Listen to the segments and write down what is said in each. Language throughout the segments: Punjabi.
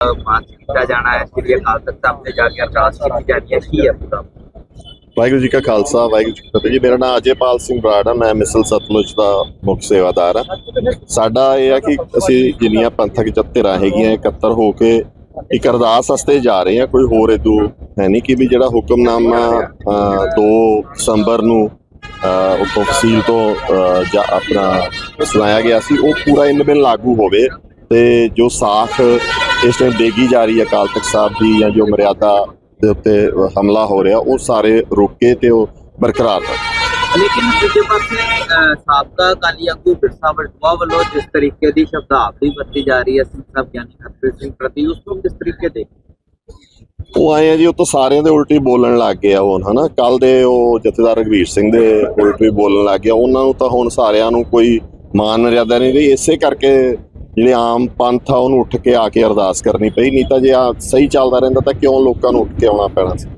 ਮਾਰਚ ਕੀਤਾ ਜਾਣਾ ਹੈ। ਸ੍ਰੀ ਅਕਾਲ ਤਖਤ ਸਾਹਿਬ ਤੇ ਜਾ ਕੇ ਅਰਦਾਸ ਕੀਤੀ ਜਾਣੀ ਹੈ। ਕੀ ਹੈ ਪੂਰਾ? ਵਾਹਿਗੁਰੂ ਜੀ ਕਾ ਖਾਲਸਾ, ਵਾਹਿਗੁਰੂ ਜੀ ਕੀ ਫਤਿਹ ਜੀ। ਮੇਰਾ ਨਾਮ ਅਜੇਪਾਲ ਸਿੰਘ ਬਰਾੜ ਹੈ ਮੈਂ ਮਿਸਲ ਸਤਲੁਜ ਦਾ ਮੁੱਖ ਸੇਵਾਦਾਰ ਹਾਂ ਸਾਡਾ ਇਹ ਆ ਕਿ ਅਸੀਂ ਜਿੰਨੀਆਂ ਪੰਥਕ ਜਥੇਰਾਂ ਹੈਗੀਆਂ, ਇਕੱਤਰ ਹੋ ਕੇ ਇੱਕ ਅਰਦਾਸ ਵਾਸਤੇ ਜਾ ਰਹੇ ਹਾਂ। ਕੋਈ ਹੋਰ ਇਦੂ ਹੈ ਨਹੀਂ ਕਿ ਵੀ ਜਿਹੜਾ ਹੁਕਮਨਾਮਾ 2 ਦਸੰਬਰ ਨੂੰ ਉਹ ਤਫਸੀਲ ਤੋਂ ਆਪਣਾ ਸੁਣਾਇਆ ਗਿਆ ਸੀ, ਉਹ ਪੂਰਾ ਇਨ ਲਾਗੂ ਹੋਵੇ। ਤੇ ਜੋ ਸਾਖ ਇਸ ਟਾਈਮ ਦੇਗੀ ਜਾ ਰਹੀ ਹੈ ਅਕਾਲ ਤਖਤ ਸਾਹਿਬ ਦੀ ਜਾਂ ਜੋ ਮਰਿਆਦਾ ਦੇ ਉੱਤੇ ਹਮਲਾ ਹੋ ਰਿਹਾ ਉਹ ਸਾਰੇ ਰੁਕੇ ਤੇ ਉਹ ਬਰਕਰਾਰ ਰਹੇ ਲੇਕਿਨ ਦੂਜੇ ਪਾਸੇ ਸਾਬਕਾ ਅਕਾਲੀ ਆਗੂ ਬਿਰਸਾ ਵਲਟੋਆ ਵੱਲੋਂ ਜਿਸ ਤਰੀਕੇ ਦੀ ਸ਼ਬਦਾਵਲੀ ਵਰਤੀ ਜਾ ਰਹੀ ਹੈ ਸਿੰਘ ਸਾਹਿਬ ਗਿਆਨੀ ਹਰਪ੍ਰੀਤ ਸਿੰਘ ਪ੍ਰਤੀ ਉਸ ਨੂੰ ਕਿਸ ਤਰੀਕੇ ਦੇ? ਉਹ ਆਏ ਆ ਜੀ ਉਹ ਤਾਂ ਸਾਰਿਆਂ ਦੇ ਉਲਟੀ ਬੋਲਣ ਲੱਗ ਗਿਆ ਉਹ ਹਨਾ? ਕੱਲ ਦੇ ਉਹ ਜਥੇਦਾਰ ਰਘਵੀਰ ਸਿੰਘ ਦੇ ਉਲਟੀ ਬੋਲਣ ਲੱਗ ਗਿਆ। ਉਹਨਾਂ ਨੂੰ ਤਾਂ ਹੁਣ ਸਾਰਿਆਂ ਨੂੰ ਕੋਈ ਮਾਨ ਮਰਿਆਦਾ ਨਹੀਂ ਰਹੀ। ਇਸੇ ਕਰਕੇ ਜਿਹੜੇ ਆਮ ਪੰਥ ਆ ਉਹਨੂੰ ਉੱਠ ਕੇ ਆ ਕੇ ਅਰਦਾਸ ਕਰਨੀ ਪਈ ਨਹੀਂ ਤਾਂ ਜੇ ਆ ਸਹੀ ਚੱਲਦਾ ਰਹਿੰਦਾ ਤਾਂ ਕਿਉਂ ਲੋਕਾਂ ਨੂੰ ਉੱਠ ਕੇ ਆਉਣਾ ਪੈਣਾ ਸੀ?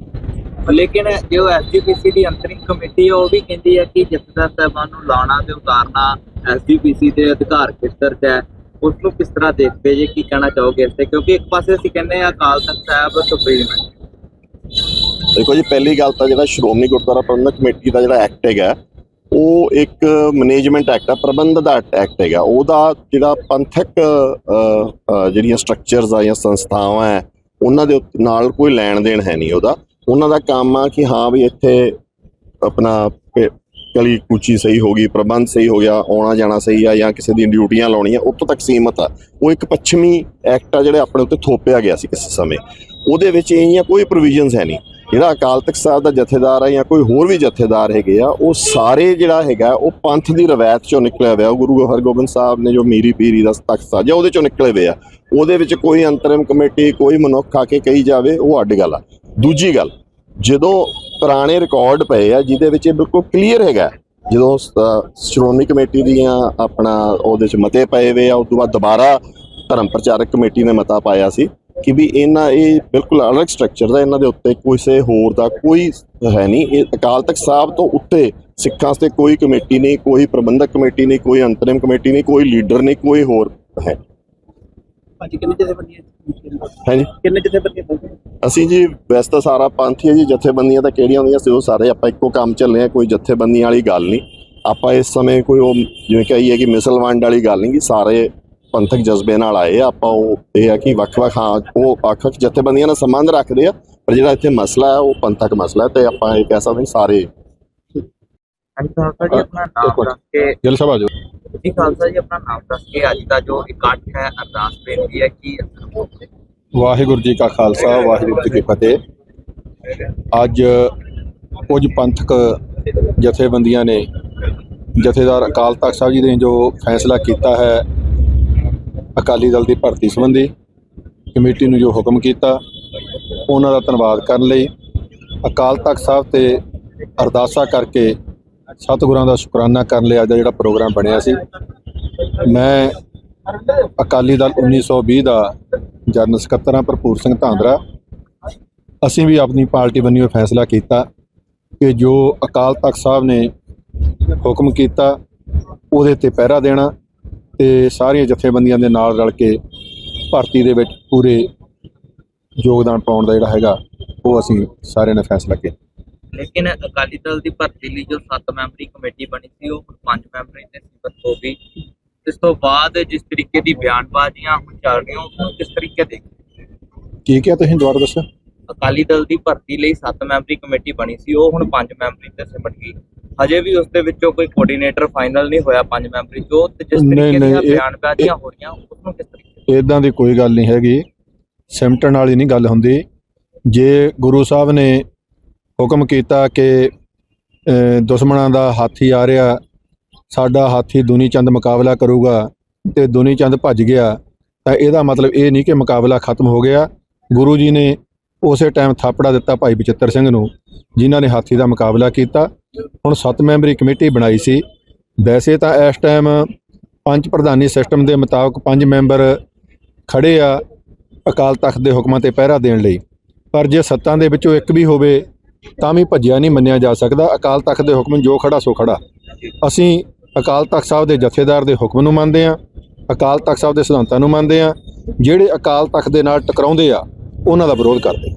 ਲੇਕਿਨ ਜੋ ਐਸਜੀਪੀਸੀ ਦੀ ਅੰਤਰਿਮ ਕਮੇਟੀ ਉਹ ਵੀ ਕਹਿੰਦੀ ਹੈ ਕਿ ਜਥੇਦਾਰ ਸਾਹਿਬਾਨ ਨੂੰ ਲਾਉਣਾ ਤੇ ਉਤਾਰਨਾ ਐਸਜੀਪੀਸੀ ਦੇ ਅਧਿਕਾਰ ਖੇਤਰ 'ਚ ਹੈ। ਉਸ ਨੂੰ ਕਿਸ ਤਰ੍ਹਾਂ ਦੇਖਦੇ ਜੇ ਕੀ ਕਹਿਣਾ ਚਾਹੋਗੇ ਇਸ ਤੇ? ਕਿਉਂਕਿ ਇੱਕ ਪਾਸੇ ਅਸੀਂ ਕਹਿੰਦੇ ਆ ਅਕਾਲ ਤਖਤ ਸਾਹਿਬ ਸੁਪਰੀਮ ਹੈ। ਦੇਖੋ ਜੀ ਪਹਿਲੀ ਗੱਲ ਤਾਂ ਜਿਹੜਾ ਸ਼੍ਰੋਮਣੀ ਗੁਰਦੁਆਰਾ ਪ੍ਰਬੰਧਕ ਕਮੇਟੀ ਦਾ ਜਿਹੜਾ ਐਕਟ ਹੈਗਾ ਉਹ ਇੱਕ ਮੈਨੇਜਮੈਂਟ ਐਕਟ ਆ, ਪ੍ਰਬੰਧ ਦਾ ਐਕਟ ਹੈਗਾ। ਉਹਦਾ ਜਿਹੜਾ ਪੰਥਕ ਜਿਹੜੀਆਂ ਸਟਰਕਚਰਸ ਆ ਜਾਂ ਸੰਸਥਾਵਾਂ ਹੈ ਉਹਨਾਂ ਦੇ ਉੱਤੇ, ਨਾਲ ਕੋਈ ਲੈਣ ਦੇਣ ਹੈ ਨਹੀਂ ਉਹਦਾ। ਉਹਨਾਂ ਦਾ ਕੰਮ ਆ ਕਿ ਹਾਂ ਵੀ ਇੱਥੇ ਆਪਣਾ ਕਲੀ ਗਲੀ ਕੁਚੀ ਸਹੀ ਹੋ ਗਈ, ਪ੍ਰਬੰਧ ਸਹੀ ਹੋ ਗਿਆ ਆਉਣਾ ਜਾਣਾ ਸਹੀ ਆ ਜਾਂ ਕਿਸੇ ਦੀਆਂ ਡਿਊਟੀਆਂ ਲਾਉਣੀਆਂ, ਉੱਥੋਂ ਤੱਕ ਸੀਮਤ ਆ। ਉਹ ਇੱਕ ਪੱਛਮੀ ਐਕਟ ਆ, ਜਿਹੜੇ ਆਪਣੇ ਉੱਤੇ ਥੋਪਿਆ ਗਿਆ ਸੀ ਕਿਸੇ ਸਮੇਂ। ਉਹਦੇ ਵਿੱਚ ਇਹ ਕੋਈ ਪ੍ਰੋਵੀਜ਼ਨਸ ਹੈ ਨਹੀਂ। ਜਿਹੜਾ ਅਕਾਲ ਤਖਤ ਸਾਹਿਬ ਦਾ ਜਥੇਦਾਰ ਹੈ ਜਾਂ ਕੋਈ ਹੋਰ ਵੀ ਜਥੇਦਾਰ ਹੈਗੇ ਆ, ਉਹ ਸਾਰੇ ਜਿਹੜਾ ਹੈਗਾ, ਉਹ ਪੰਥ ਦੀ ਰਵਾਇਤ ਚੋਂ ਨਿਕਲਿਆ ਹੋਇਆ। ਉਹ ਗੁਰੂ ਹਰਗੋਬਿੰਦ ਸਾਹਿਬ ਨੇ ਜੋ ਮੀਰੀ ਪੀਰੀ ਦਾ ਤਖਤ ਸਾਜਿਆ ਉਹਦੇ ਚੋਂ ਨਿਕਲੇ ਹੋਏ ਆ। ਉਹਦੇ ਵਿੱਚ ਕੋਈ ਅੰਤਰਿਮ ਕਮੇਟੀ, ਕੋਈ ਮਨੁੱਖ ਆ ਕੇ ਕਹੀ ਜਾਵੇ, ਉਹ ਅੱਡ ਗੱਲ ਆ। ਦੂਜੀ ਗੱਲ, ਜਦੋਂ ਪੁਰਾਣੇ ਰਿਕਾਰਡ ਪਏ ਆ, ਜਿਹਦੇ ਵਿੱਚ ਇਹ ਬਿਲਕੁਲ ਕਲੀਅਰ ਹੈਗਾ, ਜਦੋਂ ਸ਼੍ਰੋਮਣੀ ਕਮੇਟੀ ਦੀਆਂ ਆਪਣਾ ਉਹਦੇ ਚ ਮਤੇ ਪਏ ਹੋਏ ਆ, ਉਸ ਤੋਂ ਬਾਅਦ ਦੁਬਾਰਾ ਧਰਮ ਪ੍ਰਚਾਰਕ ਕਮੇਟੀ ਨੇ ਮਤਾ ਪਾਇਆ ਸੀ ਕਿ ਵੀ ਇਹਨਾਂ ਇਹ ਬਿਲਕੁਲ ਅਲੱਗ ਸਟਰਕਚਰ ਦਾ ਇਹਨਾਂ ਦੇ ਉੱਤੇ ਕਿਸੇ ਹੋਰ ਦਾ ਕੋਈ ਹੈ ਨਹੀਂ। ਇਹ ਅਕਾਲ ਤਖਤ ਸਾਹਿਬ ਤੋਂ ਉੱਤੇ ਸਿੱਖਾਂ ਵਾਸਤੇ ਕੋਈ ਕਮੇਟੀ ਨਹੀਂ ਕੋਈ ਪ੍ਰਬੰਧਕ ਕਮੇਟੀ ਨਹੀਂ ਕੋਈ ਅੰਤਰਿਮ ਕਮੇਟੀ ਨਹੀਂ ਕੋਈ ਲੀਡਰ ਨਹੀਂ ਕੋਈ ਹੋਰ ਹੈ। ਅੱਜ ਕਿੰਨੇ ਜਥੇਬੰਦੀਆਂ ਹਾਂਜੀ। ਕਿੰਨੇ ਜਥੇਬੰਦੀਆਂ ਅਸੀਂ ਜੀ ਵੈਸੇ ਤਾਂ ਸਾਰਾ ਪੰਥ ਹੀ ਹੈ ਜੀ ਜਥੇਬੰਦੀਆਂ ਤਾਂ ਕਿਹੜੀਆਂ ਹੁੰਦੀਆਂ ਸੀ ਉਹ ਸਾਰੇ ਆਪਾਂ ਇੱਕੋ ਕੰਮ ਚੱਲੇ ਆ ਕੋਈ ਜਥੇਬੰਦੀਆਂ ਵਾਲੀ ਗੱਲ ਨਹੀਂ। ਆਪਾਂ ਇਸ ਸਮੇਂ ਕੋਈ ਉਹ ਜਿਵੇਂ ਕਹੀਏ ਕਿ ਮਿਸਲ ਵੰਡ ਵਾਲੀ ਗੱਲ ਨਹੀਂ ਕਿ ਸਾਰੇ ਪੰਥਕ ਜਜ਼ਬੇ ਨਾਲ ਆਏ ਆ ਆਪਾਂ ਉਹ ਇਹ ਆ ਕਿ ਵੱਖ-ਵੱਖ ਹਾਂ ਉਹ ਵੱਖ-ਵੱਖ ਜਥੇਬੰਦੀਆਂ ਨਾਲ ਸੰਬੰਧ ਰੱਖਦੇ ਆ ਪਰ ਜਿਹੜਾ ਇੱਥੇ ਮਸਲਾ ਹੈ ਉਹ ਪੰਥਕ ਮਸਲਾ ਹੈ ਤੇ ਆਪਾਂ ਇਹ ਕਹਿ ਸਕਦੇ ਸਾਰੇ ਹਾਂਜੀ ਖਾਲਸਾ ਜੀ ਆਪਣਾ ਨਾਮ ਦੱਸ ਕੇ ਗਿੱਲ ਸਾਹਿਬ ਆ ਜਾਓ। ਜੀ ਖਾਲਸਾ ਜੀ ਆਪਣਾ ਨਾਮ ਦੱਸ ਕੇ ਅੱਜ ਦਾ ਜੋ ਇਕੱਠ ਹੈ ਅਰਦਾਸ ਬੇਨਤੀ ਹੈ ਕੀ ਹੈ ਵਾਹਿਗੁਰੂ ਜੀ ਕਾ ਖਾਲਸਾ ਵਾਹਿਗੁਰੂ ਜੀ ਕੀ ਫਤਿਹ। ਅੱਜ ਕੁਝ ਪੰਥਕ ਜਥੇਬੰਦੀਆਂ ਨੇ ਜਥੇਦਾਰ ਅਕਾਲ ਤਖਤ ਸਾਹਿਬ ਜੀ ਨੇ ਜੋ ਫੈਸਲਾ ਕੀਤਾ ਹੈ ਅਕਾਲੀ ਦਲ ਦੀ ਭਰਤੀ ਸੰਬੰਧੀ ਕਮੇਟੀ ਨੂੰ ਜੋ ਹੁਕਮ ਕੀਤਾ, ਉਹਨਾਂ ਦਾ ਧੰਨਵਾਦ ਕਰਨ ਲਈ ਅਕਾਲ ਤਖਤ ਸਾਹਿਬ ਤੇ ਅਰਦਾਸਾ ਕਰਕੇ ਸਤਿਗੁਰਾਂ ਦਾ ਸ਼ੁਕਰਾਨਾ ਕਰਨ ਲਈ ਅੱਜ ਦਾ ਜਿਹੜਾ ਪ੍ਰੋਗਰਾਮ ਬਣਿਆ ਸੀ। ਮੈਂ ਅਕਾਲੀ ਦਲ 1920 ਦਾ ਜਨਰਲ ਸਕੱਤਰ ਹਾਂ, ਭਰਪੂਰ ਸਿੰਘ ਧਾਂਦਰਾ। ਅਸੀਂ ਵੀ ਆਪਣੀ ਪਾਰਟੀ ਬੰਨਿਓ ਫੈਸਲਾ ਕੀਤਾ ਕਿ ਜੋ ਅਕਾਲ ਤਖਤ ਸਾਹਿਬ ਨੇ ਹੁਕਮ ਕੀਤਾ, ਉਹਦੇ ਤੇ ਪਹਿਰਾ ਦੇਣਾ। ਤੇ ਸਾਰੀਆਂ ਜਥੇਬੰਦੀਆਂ ਦੇ ਨਾਲ ਰਲ ਕੇ ਭਰਤੀ ਦੇ ਵਿੱਚ ਪੂਰੇ ਯੋਗਦਾਨ ਪਾਉਣ ਦਾ ਜਿਹੜਾ ਹੈਗਾ ਉਹ ਅਸੀਂ ਸਾਰਿਆਂ ਨੇ ਫੈਸਲਾ ਕੀਤਾ। ਲੇਕਿਨ ਅਕਾਲੀ ਦਲ ਦੀ ਭਰਤੀ ਲਈ ਜੋ 7 ਮੈਂਬਰੀ ਕਮੇਟੀ ਬਣੀ ਸੀ ਉਹ ਹੁਣ 5 ਮੈਂਬਰੀ ਤੇ ਸੀਮਤ ਹੋ ਗਈ। ਇਸ ਤੋਂ ਬਾਅਦ ਜਿਸ ਤਰੀਕੇ ਦੀ ਬਿਆਨਬਾਜ਼ੀਆਂ ਹੁਣ ਚੱਲ ਰਹੀਆਂ ਨੂੰ ਕਿਸ ਤਰੀਕੇ ਦੇ? ਕੀ ਕਿਹਾ ਤੁਸੀਂ ਦੁਬਾਰਾ ਦੱਸੋ? ਅਕਾਲੀ ਦਲ ਦੀ ਭਰਤੀ ਲਈ 7 ਮੈਂਬਰੀ ਕਮੇਟੀ ਬਣੀ ਸੀ ਉਹ ਹੁਣ 5 ਮੈਂਬਰੀ ਤੇ ਸਿਮਟ ਗਈ। ਹਜੇ ਵੀ ਉਸ ਦੇ ਵਿੱਚੋਂ ਕੋਈ ਕੋਆਰਡੀਨੇਟਰ ਫਾਈਨਲ ਨਹੀਂ ਹੋਇਆ 5 ਮੈਂਬਰੀ ਚੋਂ ਤੇ ਜਿਸ ਤਰੀਕੇ ਦੀਆਂ ਬਿਆਨਬਾਜ਼ੀਆਂ ਹੋ ਰਹੀਆਂ ਉਸ ਨੂੰ ਕਿਸ ਤਰੀਕੇ ਇਦਾਂ ਦੀ ਕੋਈ ਗੱਲ ਨਹੀਂ ਹੈਗੀ। ਸਿਮਟਣ ਵਾਲੀ ਨਹੀਂ ਗੱਲ ਹੁੰਦੀ। ਜੇ ਗੁਰੂ ਸਾਹਿਬ ਨੇ ਹੁਕਮ ਕੀਤਾ ਕਿ ਦੁਸ਼ਮਣਾਂ ਦਾ ਹਾਥੀ ਆ ਰਿਹਾ ਸਾਡਾ ਹਾਥੀ ਦੁਨੀ ਚੰਦ ਮੁਕਾਬਲਾ ਕਰੂਗਾ ਤੇ ਦੁਨੀ ਚੰਦ ਭੱਜ ਗਿਆ ਤਾਂ ਇਹਦਾ ਮਤਲਬ ਇਹ ਨਹੀਂ ਕਿ ਮੁਕਾਬਲਾ ਖਤਮ ਹੋ ਗਿਆ। ਗੁਰੂ ਜੀ ਨੇ ਉਸੇ ਟਾਈਮ ਥਾਪੜਾ ਦਿੱਤਾ ਭਾਈ ਬਚਿੱਤਰ ਸਿੰਘ ਨੂੰ ਜਿਨ੍ਹਾਂ ਨੇ ਹਾਥੀ ਦਾ ਮੁਕਾਬਲਾ ਕੀਤਾ। ਹੁਣ ਸੱਤ ਮੈਂਬਰੀ ਕਮੇਟੀ ਬਣਾਈ ਸੀ। ਵੈਸੇ ਤਾਂ ਇਸ ਟਾਈਮ ਪੰਜ ਪ੍ਰਧਾਨੀ ਸਿਸਟਮ ਦੇ ਮੁਤਾਬਕ ਪੰਜ ਮੈਂਬਰ ਖੜੇ ਆ ਅਕਾਲ ਤਖਤ ਦੇ ਹੁਕਮਾਂ ਤੇ ਪਹਿਰਾ ਦੇਣ ਲਈ। ਪਰ ਜੇ ਸੱਤਾਂ ਦੇ ਵਿੱਚੋਂ ਇੱਕ ਵੀ ਹੋਵੇ, ਤਾਂ ਵੀ ਭੱਜਿਆ ਨਹੀਂ ਮੰਨਿਆ ਜਾ ਸਕਦਾ। ਅਕਾਲ ਤਖਤ ਦੇ ਹੁਕਮ ਜੋ ਖੜਾ ਸੋ ਖੜਾ। ਅਸੀਂ ਅਕਾਲ ਤਖਤ ਸਾਹਿਬ ਦੇ ਜਥੇਦਾਰ ਦੇ ਹੁਕਮ ਨੂੰ ਮੰਨਦੇ ਹਾਂ, ਅਕਾਲ ਤਖਤ ਸਾਹਿਬ ਦੇ ਸਿਧਾਂਤਾਂ ਨੂੰ ਮੰਨਦੇ ਆ ਜਿਹੜੇ ਅਕਾਲ ਤਖਤ ਦੇ ਨਾਲ ਟਕਰਾਉਂਦੇ ਆ, ਉਹਨਾਂ ਦਾ ਵਿਰੋਧ ਕਰਦੇ